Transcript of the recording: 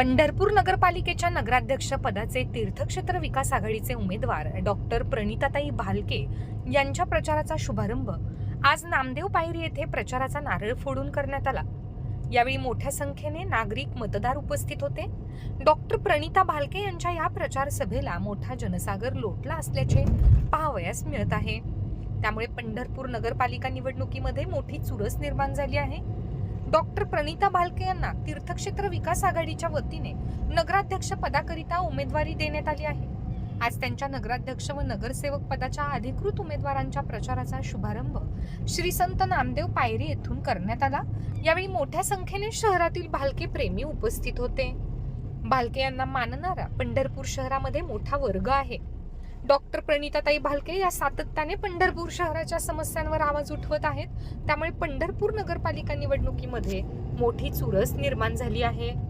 पंढरपूर नगरपालिकेच्या नगराध्यक्ष पदाचे तीर्थक्षेत्र विकास आघाडीचे उमेदवार डॉक्टर प्रणिताताई भालके यांच्या प्रचाराचा शुभारंभ. आज नामदेव पायरी येथे प्रचाराचा नारळ फोडून करण्यात आला. यावेळी मोठ्या संख्येने नागरिक मतदार उपस्थित होते. डॉक्टर प्रणिता भालके यांच्या या प्रचार सभेला मोठा जनसागर लोटला असल्याचे पाहावयास मिळत आहे. त्यामुळे पंढरपूर नगरपालिका निवडणुकीमध्ये मोठी चुरस निर्माण झाली आहे. डॉक्टर प्रणिता भालके यांना तीर्थक्षेत्र विकास आघाडीच्या वतीने नगराध्यक्ष पदाकरिता उमेदवारी देण्यात आली आहे. आज त्यांच्या नगराध्यक्ष व नगरसेवक पदाच्या अधिकृत उमेदवारांच्या प्रचाराचा शुभारंभ श्री संत नामदेव पायरी येथून करण्यात आला. यावेळी मोठ्या संख्येने शहरातील भालके प्रेमी उपस्थित होते. भालके यांना मानणारा पंढरपूर शहरामध्ये मोठा वर्ग आहे. डॉक्टर प्रणिताताई भालके या सातत्याने पंढरपूर शहराच्या समस्यांवर आवाज उठवत आहेत. त्यामुळे पंढरपूर नगरपालिका निवडणुकीमध्ये मोठी चुरस निर्माण झाली आहे.